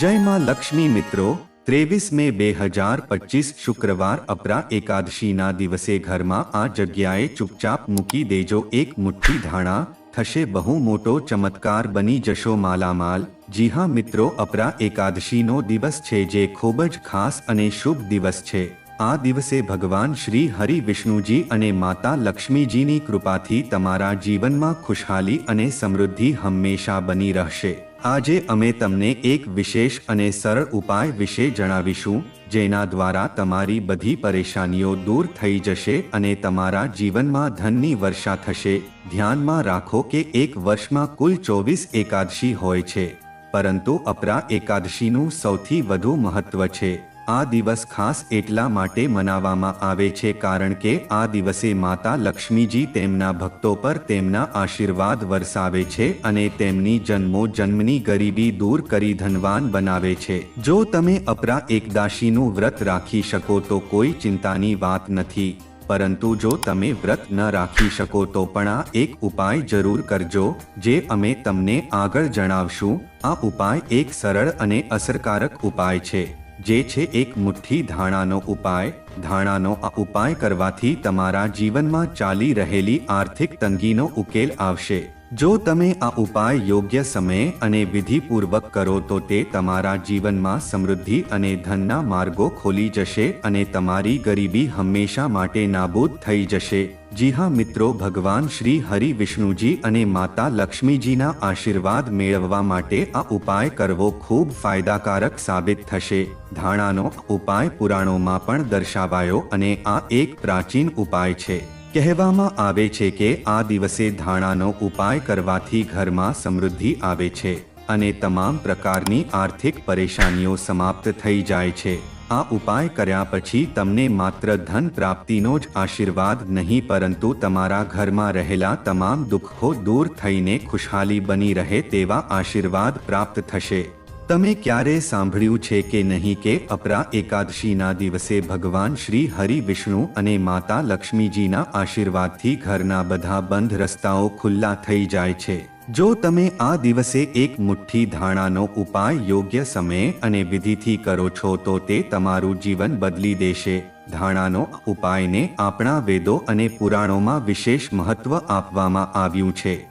જય માં લક્ષ્મી મિત્રો, ત્રેવીસ મે બે હજાર પચીસ શુક્રવાર અપરા એકાદશીના દિવસે ઘરમાં આ જગ્યાએ ચૂપચાપ મૂકી દેજો, એક મુઠ્ઠી ધાણા, થશે બહુ મોટો ચમત્કાર બની જશો માલામાલ. જી હા મિત્રો, અપરા એકાદશીનો દિવસ છે જે ખૂબ જ ખાસ અને શુભ દિવસ છે. આ દિવસે ભગવાન શ્રી હરિ વિષ્ણુજી અને માતા લક્ષ્મીજીની કૃપાથી તમારા જીવનમાં ખુશહાલી અને સમૃદ્ધિ હંમેશા બની રહેશે. આજે અમે તમને એક વિશેષ અને સરળ ઉપાય વિશે જણાવીશું, જેના દ્વારા તમારી બધી પરેશાનીઓ દૂર થઈ જશે અને તમારા જીવનમાં ધનની વર્ષા થશે. ધ્યાનમાં રાખો કે એક વર્ષમાં કુલ ચોવીસ એકાદશી હોય છે, પરંતુ અપરા એકાદશીનું સૌથી વધુ મહત્વ છે. આ દિવસ ખાસ એટલા માટે મનાવવામાં આવે છે કારણ કે આ દિવસે માતા લક્ષ્મીજી તેમના ભક્તો પર તેમના આશીર્વાદ વરસાવે છે અને તેમની જન્મો જન્મની ગરીબી દૂર કરી ધનવાન બનાવે છે. જો તમે અપરા એકદાશીનું વ્રત રાખી શકો તો કોઈ ચિંતાની વાત નથી. પરંતુ જો તમે વ્રત ન રાખી શકો તો પણ આ એક ઉપાય જરૂર કરજો, જે અમે તમને આગળ જણાવશું. આ ઉપાય એક સરળ અને અસરકારક ઉપાય છે. જે છે એક મુઠ્ઠી ધાણાનો ઉપાય, ધાણાનો આ ઉપાય કરવાથી તમારા જીવનમાં ચાલી રહેલી આર્થિક તંગીનો ઉકેલ આવશે. જો તમે આ ઉપાય યોગ્ય સમયે અને વિધિપૂર્વક કરો તો તે તમારા જીવનમાં સમૃદ્ધિ અને ધનના માર્ગો ખોલી જશે અને તમારી ગરીબી હંમેશા માટે નાબૂદ થઈ જશે. જી હા મિત્રો, ભગવાન શ્રી હરિ વિષ્ણુજી અને માતા લક્ષ્મીજીના આશીર્વાદ મેળવવા માટે આ ઉપાય કરવો ખૂબ ફાયદાકારક સાબિત થશે. ધાણાનો ઉપાય પુરાણોમાં પણ દર્શાવાયો અને આ એક પ્રાચીન ઉપાય છે. કહેવામાં આવે છે કે આ દિવસે ધાણાનો ઉપાય કરવાથી ઘરમાં સમૃદ્ધિ આવે છે અને તમામ પ્રકારની આર્થિક પરેશાનીઓ સમાપ્ત થઈ જાય છે. આ ઉપાય કર્યા પછી તમને માત્ર ધન પ્રાપ્તિનો જ આશીર્વાદ નહીં, પરંતુ તમારા ઘરમાં રહેલા તમામ દુઃખો દૂર થઈને ખુશહાલી બની રહે તેવા આશીર્વાદ પ્રાપ્ત થશે. તમે ક્યારે સાંભળ્યું છે કે નહીં કે અપરા એકાદશીના દિવસે ભગવાન શ્રી હરિ વિષ્ણુ અને માતા લક્ષ્મીજીના આશીર્વાદથી ઘરના બધા બંધ રસ્તાઓ ખુલ્લા થઈ જાય છે? જો તમે આ દિવસે એક મુઠ્ઠી ધાણાનો ઉપાય યોગ્ય સમયે અને વિધિથી કરો છો, તો તે તમારું જીવન બદલી દેશે. ધાણાનો ઉપાયને આપણા વેદો અને પુરાણોમાં વિશેષ મહત્વ આપવામાં આવ્યું છે.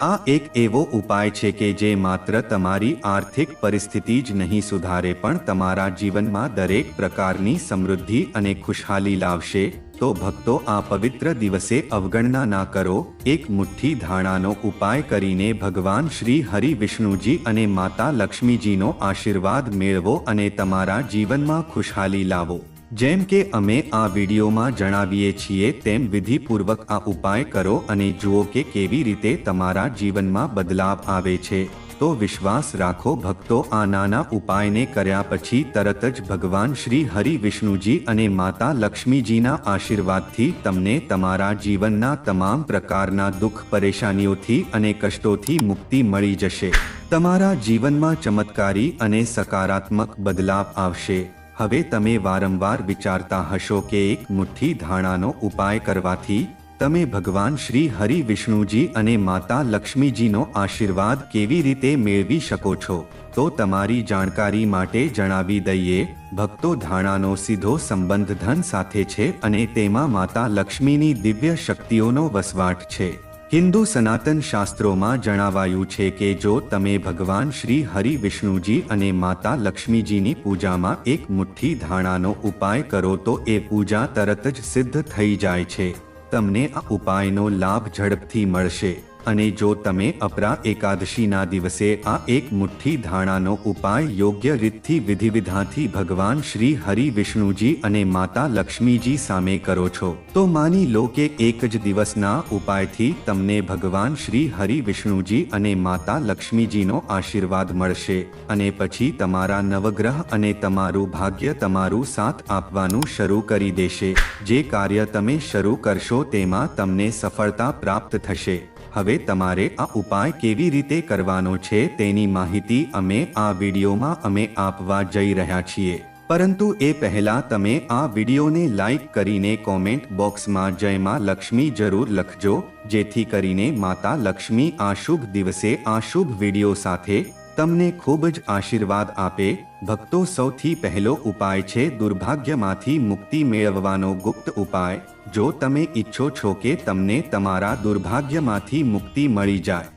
આ એક એવો ઉપાય છે કે જે માત્ર તમારી આર્થિક પરિસ્થિતિ જ નહીં સુધારે, પણ તમારા જીવનમાં દરેક પ્રકારની સમૃદ્ધિ અને ખુશહાલી લાવશે. તો ભક્તો આ પવિત્ર દિવસે અવગણના ના કરો. એક મુઠ્ઠી ધાણાનો ઉપાય કરીને ભગવાન શ્રી હરિ વિષ્ણુજી અને માતા લક્ષ્મીજીનો આશીર્વાદ મેળવો અને તમારા જીવનમાં ખુશહાલી લાવો. જેમ કે અમે આ વિડીયોમાં જણાવીએ છીએ તેમ વિધિપૂર્વક આ ઉપાય કરો અને જુઓ કે કેવી રીતે તમારા જીવનમાં બદલાવ આવે છે. તો વિશ્વાસ રાખો, ભક્તો આ નાના ઉપાયને કર્યા પછી તરત જ ભગવાન શ્રી હરિ વિષ્ણુજી અને માતા લક્ષ્મીજીના આશીર્વાદથી તમને તમારા જીવનના તમામ પ્રકારના દુઃખ, પરેશાનીઓથી અને કષ્ટોથી મુક્તિ મળી જશે. તમારા જીવનમાં ચમત્કારી અને સકારાત્મક બદલાવ આવશે. હવે તમે વારંવાર વિચારતા હશો કે એક મુઠ્ઠી ધાણાનો ઉપાય કરવાથી તમે ભગવાન શ્રી હરિ વિષ્ણુજી અને માતા લક્ષ્મીજીનો આશીર્વાદ કેવી રીતે મેળવી શકો છો, તો તમારી જાણકારી માટે જણાવી દઈએ, ભક્તો ધાણાનો સીધો સંબંધ ધન સાથે છે અને તેમાં માતા લક્ષ્મીની દિવ્ય શક્તિઓનો વસવાટ છે. હિન્દુ સનાતન શાસ્ત્રોમાં જણાવાયું છે કે જો તમે ભગવાન શ્રી હરિ વિષ્ણુજી અને માતા લક્ષ્મીજીની પૂજામાં એક મુઠ્ઠી ધાણાનો ઉપાય કરો તો એ પૂજા તરત જ સિદ્ધ થઈ જાય છે. તમને આ ઉપાયનો લાભ ઝડપથી મળશે. અને જો તમે અપરા એકાદશીના દિવસે આ એક મુઠ્ઠી ધાણાનો ઉપાય યોગ્ય રીતથી વિધિવિધાથી ભગવાન શ્રી હરિ વિષ્ણુજી અને માતા લક્ષ્મીજી સામે કરો છો, તો માની લો કે એક જ દિવસના ઉપાયથી તમને ભગવાન શ્રી હરિ વિષ્ણુજી અને માતા લક્ષ્મીજીનો આશીર્વાદ મળશે અને પછી તમારા નવગ્રહ અને તમારું ભાગ્ય તમારું સાથ આપવાનું શરૂ કરી દેશે. જે કાર્ય તમે શરૂ કરશો તેમાં તમને સફળતા પ્રાપ્ત થશે. હવે તમારે આ ઉપાય કેવી રીતે કરવાનો છે તેની માહિતી અમે આ વિડીયોમાં અમે આપવા જઈ રહ્યા છીએ. પરંતુ એ પહેલા તમે આ વિડીયોને લાઈક કરીને કોમેન્ટ બોક્સમાં જય માં લક્ષ્મી જરૂર લખજો, જેથી કરીને માતા લક્ષ્મી આ શુભ દિવસે આ શુભ વીડિયો સાથે તમને ખૂબ જ આશીર્વાદ આપે, ભક્તો સૌથી પહેલો ઉપાય છે દુર્ભાગ્યમાંથી મુક્તિ મેળવવાનો ગુપ્ત ઉપાય. જો તમે ઈચ્છો છો કે તમને તમારા દુર્ભાગ્યમાંથી મુક્તિ મળી જાય.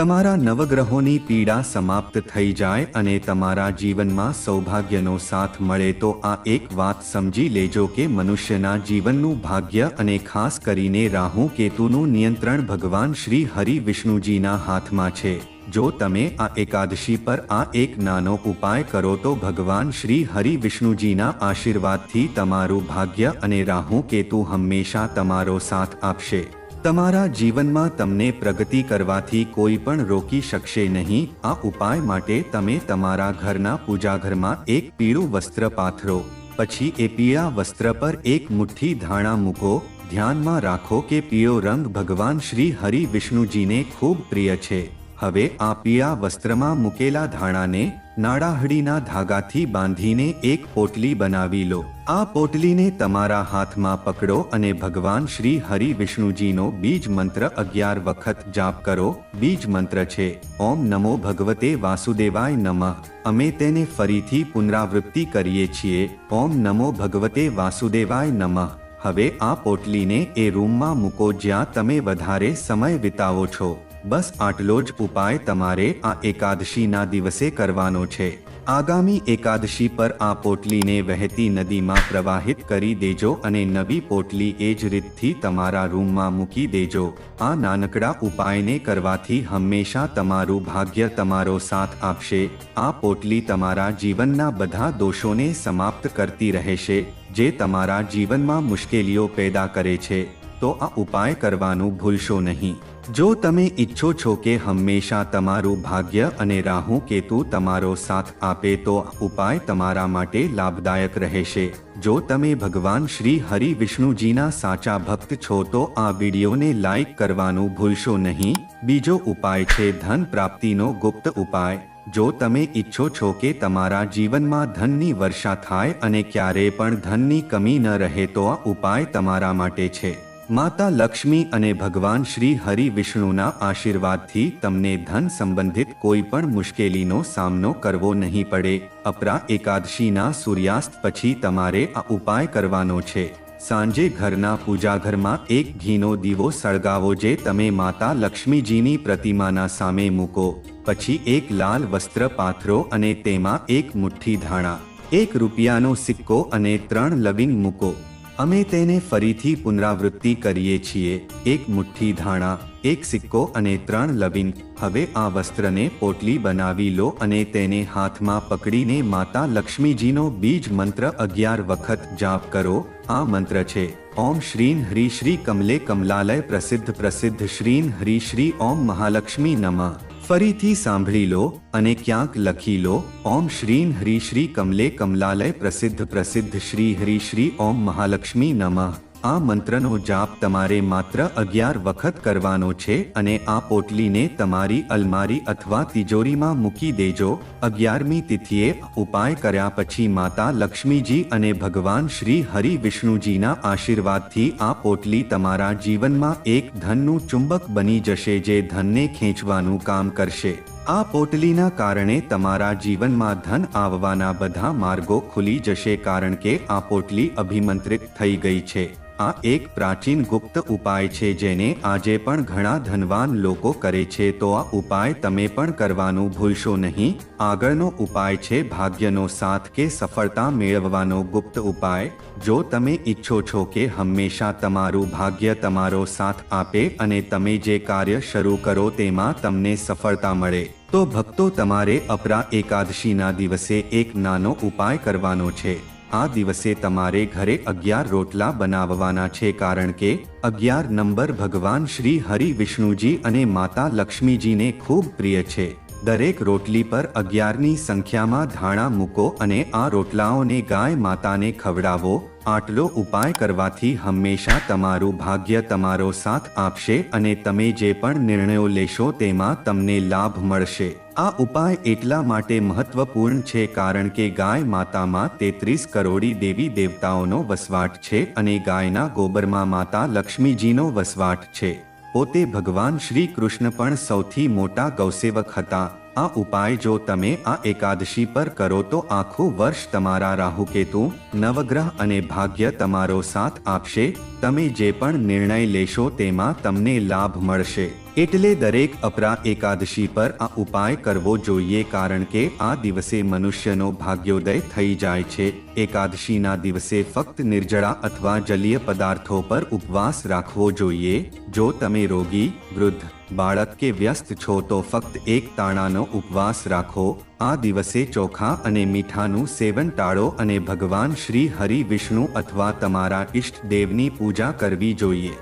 તમારા નવગ્રહોની પીડા સમાપ્ત થઈ જાય અને તમારા જીવનમાં સૌભાગ્યનો સાથ મળે તો આ એક વાત સમજી લેજો કે મનુષ્યના જીવનનું ભાગ્ય અને ખાસ કરીને રાહુ કેતુનું નિયંત્રણ ભગવાન શ્રી હરિ વિષ્ણુજીના હાથમાં છે. જો તમે આ એકાદશી પર આ એક નાનો ઉપાય કરો તો ભગવાન શ્રી હરિ વિષ્ણુજીના આશીર્વાદથી તમારું ભાગ્ય અને રાહુ કેતુ હંમેશા તમારો સાથ આપશે. તમારા જીવનમાં તમને પ્રગતિ કરવાથી કોઈ પણ રોકી શકશે નહીં. આ ઉપાય માટે તમે તમારા ઘરના પૂજાઘરમાં એક પીળું વસ્ત્ર પાથરો, પછી એ પીળા વસ્ત્ર પર એક મુઠ્ઠી ધાણા મૂકો. ધ્યાનમાં રાખો કે પીળો રંગ ભગવાન શ્રી હરિ વિષ્ણુજીને ખૂબ પ્રિય છે. હવે આ પીળા વસ્ત્રમાં મૂકેલા ધાણાને નાડાહડીના ધાગાથી બાંધીને એક પોટલી બનાવી લો. આ પોટલીને તમારા હાથમાં પકડો અને ભગવાન શ્રી હરિ વિષ્ણુજીનો બીજ મંત્ર અગિયાર વખત જાપ કરો. બીજ મંત્ર છે, ઓમ નમો ભગવતે વાસુદેવાય નમઃ. અમે તેને ફરીથી પુનરાવૃત્તિ કરીએ છીએ, ઓમ નમો ભગવતે વાસુદેવાય નમઃ. હવે આ પોટલીને એ રૂમમાં મૂકો જ્યાં તમે વધારે સમય વિતાવો છો. બસ આટલો જ ઉપાય તમારે આ એકાદશીના દિવસે કરવાનો છે. આગામી એકાદશી પર આ પોટલીને વહેતી નદીમાં પ્રવાહિત કરી દેજો અને નવી પોટલી એ જ રીતથી તમારા રૂમમાં મૂકી દેજો. આ નાનકડા ઉપાયને કરવાથી હંમેશા તમારું ભાગ્ય તમારો સાથ આપશે. આ પોટલી તમારા જીવનના બધા દોષોને સમાપ્ત કરતી રહેશે, જે તમારા જીવનમાં મુશ્કેલીઓ પેદા કરે છે. તો આ ઉપાય કરવાનું ભૂલશો નહીં. જો તમે ઈચ્છો છો કે હંમેશા તમારું ભાગ્ય અને રાહુ કેતુ તમારો સાથ આપે તો ઉપાય તમારા માટે લાભદાયક રહેશે. જો તમે ભગવાન શ્રી હરિ વિષ્ણુજીના સાચા ભક્ત છો તો આ વિડીયોને લાઈક કરવાનું ભૂલશો નહીં. બીજો ઉપાય છે ધન પ્રાપ્તિનો ગુપ્ત ઉપાય. જો તમે ઈચ્છો છો કે તમારા જીવનમાં ધનની વર્ષા થાય અને ક્યારેય પણ ધનની કમી ન રહે તો આ ઉપાય તમારા માટે છે. માતા લક્ષ્મી અને ભગવાન શ્રી હરિ વિષ્ણુના આશીર્વાદથી તમને ધન સંબંધિત કોઈ પણ મુશ્કેલીનો સામનો કરવો નહીં પડે. અપરા એકાદશીના સૂર્યાસ્ત પછી તમારે આ ઉપાય કરવાનો છે. સાંજે ઘરના પૂજાઘરમાં એક ઘીનો દીવો સળગાવો જે તમે માતા લક્ષ્મીજીની પ્રતિમાના સામે મૂકો. પછી એક લાલ વસ્ત્ર પાથરો અને તેમાં એક મુઠ્ઠી ધાણા, એક રૂપિયાનો સિક્કો અને ત્રણ લવિંગ મૂકો. અમે તેને ફરીથી પુનરાવૃત્તિ કરીએ છીએ. એક મુઠ્ઠી ધાણા, એક સિક્કો અને ત્રણ લવિંગ. હવે આ વસ્ત્રને પોટલી બનાવી લો અને તેને હાથમાં પકડીને માતા લક્ષ્મીજીનો બીજ મંત્ર અગિયાર વખત જાપ કરો. આ મંત્ર છે, ઓમ શ્રીન હ્રી શ્રી કમલે કમલાલય પ્રસિદ્ધ પ્રસિદ્ધ શ્રીન હ્રી શ્રી ઓમ મહાલક્ષ્મી નમઃ. ફરીથી સાંભળી લો અને ક્યાંક લખી લો. ઓમ શ્રી હરી શ્રી કમલે કમલાલય પ્રસિદ્ધ પ્રસિદ્ધ શ્રી હરી શ્રી ઓમ મહાલક્ષ્મી નમઃ. આ મંત્રનો જાપ તમારે માત્ર અગિયાર વખત કરવાનો છે અને આ પોટલીને તમારી અલમારી અથવા તિજોરીમાં મૂકી દેજો. અગિયારમી તિથિએ ઉપાય કર્યા પછી માતા લક્ષ્મીજી અને ભગવાન શ્રી હરિ વિષ્ણુજીના આશીર્વાદથી આ પોટલી તમારા જીવનમાં એક ધનનું ચુંબક બની જશે જે ધનને ખેંચવાનું કામ કરશે. આ પોટલીના કારણે તમારા જીવનમાં ધન આવવાના બધા માર્ગો ખુલી જશે કારણ કે આ પોટલી અભિમંત્રિત થઈ ગઈ છે. આ એક પ્રાચીન ગુપ્ત ઉપાય છે જેને આજે પણ ઘણા ધનવાન લોકો કરે છે, તો આ ઉપાય તમે પણ કરવાનું ભૂલશો નહીં. આગળનો ઉપાય છે ભાગ્યનો સાથ કે સફળતા મેળવવાનો ગુપ્ત ઉપાય. જો તમે ઈચ્છો છો કે હંમેશા તમારું ભાગ્ય તમારો સાથ આપે અને તમે જે કાર્ય શરૂ કરો તેમાં તમને સફળતા મળે, તો ભક્તો તમારે અપરા એકાદશીના દિવસે એક નાનો ઉપાય કરવાનો છે. આ દિવસે તમારે ઘરે અગિયાર રોટલા બનાવવાના છે કારણ કે અગિયાર નંબર ભગવાન શ્રી હરિ વિષ્ણુજી અને માતા લક્ષ્મીજીને ખૂબ પ્રિય છે. દરેક રોટલી પર અગિયારની સંખ્યામાં ધાણા મૂકો અને આ રોટલાઓને ગાય માતાને ખવડાવો. આટલો ઉપાય કરવાથી હંમેશા તમારું ભાગ્ય તમારો સાથ આપશે અને તમે જે પણ નિર્ણયો લેશો તેમાં તમને લાભ મળશે. આ ઉપાય એટલા માટે મહત્વપૂર્ણ છે કારણ કે ગાય માતામાં તેત્રીસ કરોડી દેવી દેવતાઓનો વસવાટ છે અને ગાયના ગોબરમાં માતા લક્ષ્મીજીનો વસવાટ છે. પોતે ભગવાન શ્રી કૃષ્ણ પણ સૌથી મોટા ગૌસેવક હતા. આ ઉપાય જો તમે આ એકાદશી પર કરો તો આખું વર્ષ તમારા રાહુકેતુ, નવગ્રહ અને ભાગ્ય તમારો સાથ આપશે, તમે જે પણ નિર્ણય લેશો તેમાં તમને લાભ મળશે. એટલે દરેક અપરા એકાદશી પર આ ઉપાય કરવો જોઈએ કારણ કે આ દિવસે મનુષ્યનો ભાગ્યોદય થઈ જાય છે. એકાદશીના દિવસે ફક્ત નિર્જળા અથવા જલીય પદાર્થો પર ઉપવાસ રાખવો જોઈએ. જો તમે રોગી, વૃદ્ધ, બાળક કે વ્યસ્ત છો તો ફક્ત એક તાણાનો ઉપવાસ રાખો. આ દિવસે ચોખા અને મીઠાનું સેવન ટાળો અને ભગવાન શ્રી હરિ વિષ્ણુ અથવા તમારા ઈષ્ટ દેવની પૂજા કરવી જોઈએ.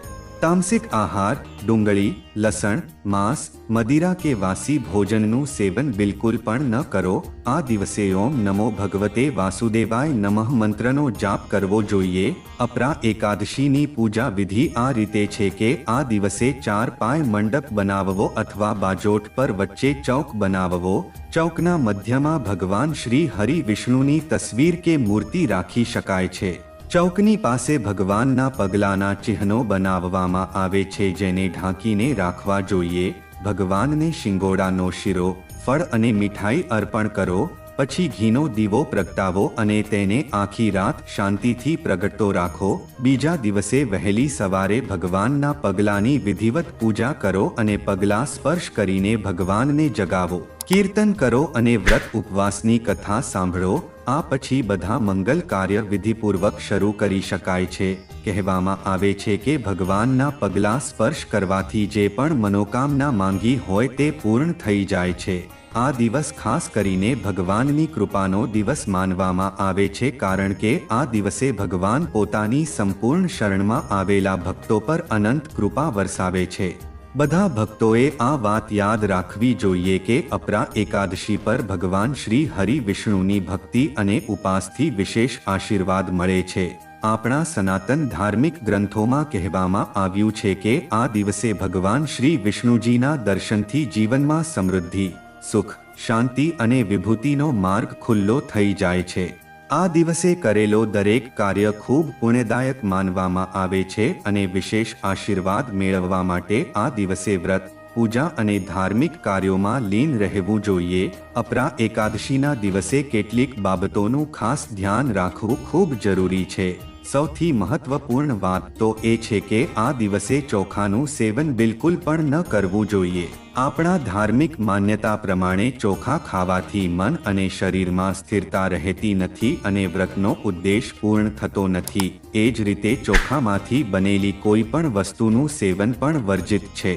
તામસિક આહાર, ડુંગળી, લસણ, માંસ, મદિરા કે વાસી ભોજનનું સેવન બિલકુલ પણ ન કરો. આ દિવસે ઓમ નમો ભગવતે વાસુદેવાય નમઃ મંત્રનો જાપ કરવો જોઈએ. અપરા એકાદશીની પૂજા વિધિ આ રીતે છે કે આ દિવસે ચાર પાય મંડપ બનાવવો અથવા બાજોટ પર વચ્ચે ચોક બનાવવો. ચોકના મધ્યમાં ભગવાન શ્રી હરિ વિષ્ણુની તસવીર કે મૂર્તિ રાખી શકાય છે. ચૌકની પાસે ભગવાનના પગલાના ચિહ્નો બનાવવામાં આવે છે જેને ઢાંકીને રાખવા જોઈએ. ભગવાનને શિંગોડાનો શીરો, ફળ અને મીઠાઈ અર્પણ કરો, પછી ઘીનો દીવો પ્રગટાવો અને તેને આખી રાત શાંતિથી પ્રગટતો રાખો. બીજા દિવસે વહેલી સવારે ભગવાનના પગલાની વિધિવત પૂજા કરો અને પગલા સ્પર્શ કરીને ભગવાનને જગાવો. કીર્તન કરો અને વ્રત ઉપવાસની કથા સાંભળો. આ પછી બધા મંગલ કાર્ય વિધિપૂર્વક શરૂ કરી શકાય છે. કહેવામાં આવે છે કે ભગવાનના પગલા સ્પર્શ કરવાથી જે પણ મનોકામના માંગી હોય તે પૂર્ણ થઈ જાય છે. આ દિવસ ખાસ કરીને ભગવાનની કૃપાનો દિવસ માનવામાં આવે છે કારણ કે આ દિવસે ભગવાન પોતાની સંપૂર્ણ શરણમાં આવેલા ભક્તો પર અનંત કૃપા વરસાવે છે. બધા ભક્તોએ આ વાત યાદ રાખવી જોઈએ કે અપરા એકાદશી પર ભગવાન શ્રી હરિ વિષ્ણુની ભક્તિ અને ઉપાસથી વિશેષ આશીર્વાદ મળે છે. આપણા સનાતન ધાર્મિક ગ્રંથોમાં કહેવામાં આવ્યું છે કે આ દિવસે ભગવાન શ્રી વિષ્ણુજીના દર્શનથી જીવનમાં સમૃદ્ધિ, સુખ, શાંતિ અને વિભૂતિનો માર્ગ ખુલ્લો થઈ જાય છે. આ દિવસે કરેલો દરેક કાર્ય ખૂબ પુણ્યદાયક માનવામાં આવે છે અને વિશેષ આશીર્વાદ મેળવવા માટે આ દિવસે વ્રત, પૂજા અને ધાર્મિક કાર્યોમાં લીન રહેવું જોઈએ. અપરા એકાદશીના દિવસે કેટલીક બાબતોનું ખાસ ધ્યાન રાખવું ખૂબ જરૂરી છે. સૌથી મહત્વપૂર્ણ વાત તો એ છે કે આ દિવસે ચોખાનું સેવન બિલકુલ પણ ન કરવું જોઈએ. આપણા ધાર્મિક માન્યતા પ્રમાણે ચોખા ખાવાથી મન અને શરીરમાં સ્થિરતા રહેતી નથી અને વ્રતનો ઉદ્દેશ પૂર્ણ થતો નથી. એ જ રીતે ચોખામાંથી બનેલી કોઈ પણ વસ્તુનું સેવન પણ વર્જિત છે.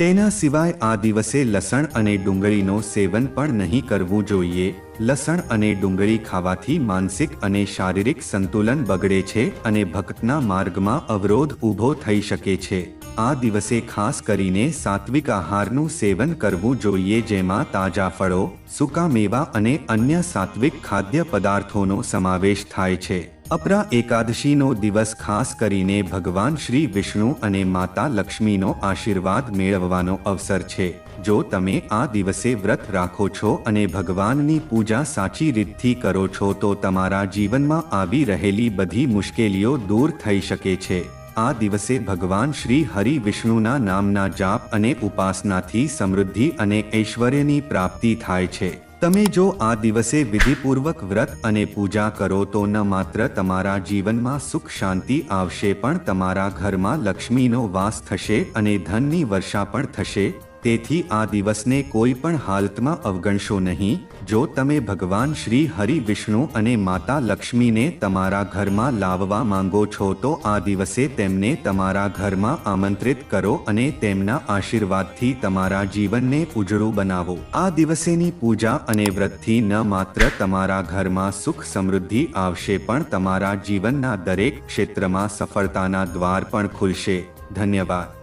તેના સિવાય આ દિવસે લસણ અને ડુંગળીનો સેવન પણ નહીં કરવું જોઈએ. લસણ અને ડુંગળી ખાવાથી માનસિક અને શારીરિક સંતુલન બગડે છે અને ભક્તના માર્ગમાં અવરોધ ઊભો થઈ શકે છે. આ દિવસે ખાસ કરીને સાત્વિક આહારનું સેવન કરવું જોઈએ જેમાં તાજા ફળો, સૂકા મેવા અને અન્ય સાત્વિક ખાદ્ય પદાર્થોનો સમાવેશ થાય છે. અપરા એકાદશીનો દિવસ ખાસ કરીને ભગવાન શ્રી વિષ્ણુ અને માતા લક્ષ્મીનો આશીર્વાદ મેળવવાનો અવસર છે. જો તમે આ દિવસે વ્રત રાખો છો અને ભગવાનની પૂજા સાચી રીતથી કરો છો તો તમારા જીવનમાં આવી રહેલી બધી મુશ્કેલીઓ દૂર થઈ શકે છે. આ દિવસે ભગવાન શ્રી હરિ વિષ્ણુના નામના જાપ અને ઉપાસનાથી સમૃદ્ધિ અને ઐશ્વર્યની પ્રાપ્તિ થાય છે. તમે જો આ દિવસે વિધિપૂર્વક વ્રત અને પૂજા કરો તો ન માત્ર તમારા જીવનમાં સુખ શાંતિ આવશે પણ તમારા ઘરમાં લક્ષ્મીનો વાસ થશે અને ધનની વર્ષા પણ થશે. તેથી આ દિવસને કોઈ પણ હાલતમાં અવગણશો નહીં. જો તમે ભગવાન શ્રી હરિ વિષ્ણુ અને માતા લક્ષ્મીને તમારા ઘરમાં લાવવા માંગો છો તો આ દિવસે તેમને તમારા ઘરમાં આમંત્રિત કરો અને તેમના આશીર્વાદથી તમારા જીવનને ઉજળું બનાવો. આ દિવસેની પૂજા અને વ્રતથી ન માત્ર તમારા ઘરમાં સુખ સમૃદ્ધિ આવશે પણ તમારા જીવનના દરેક ક્ષેત્રમાં સફળતાના દ્વાર પણ ખુલશે. ધન્યવાદ.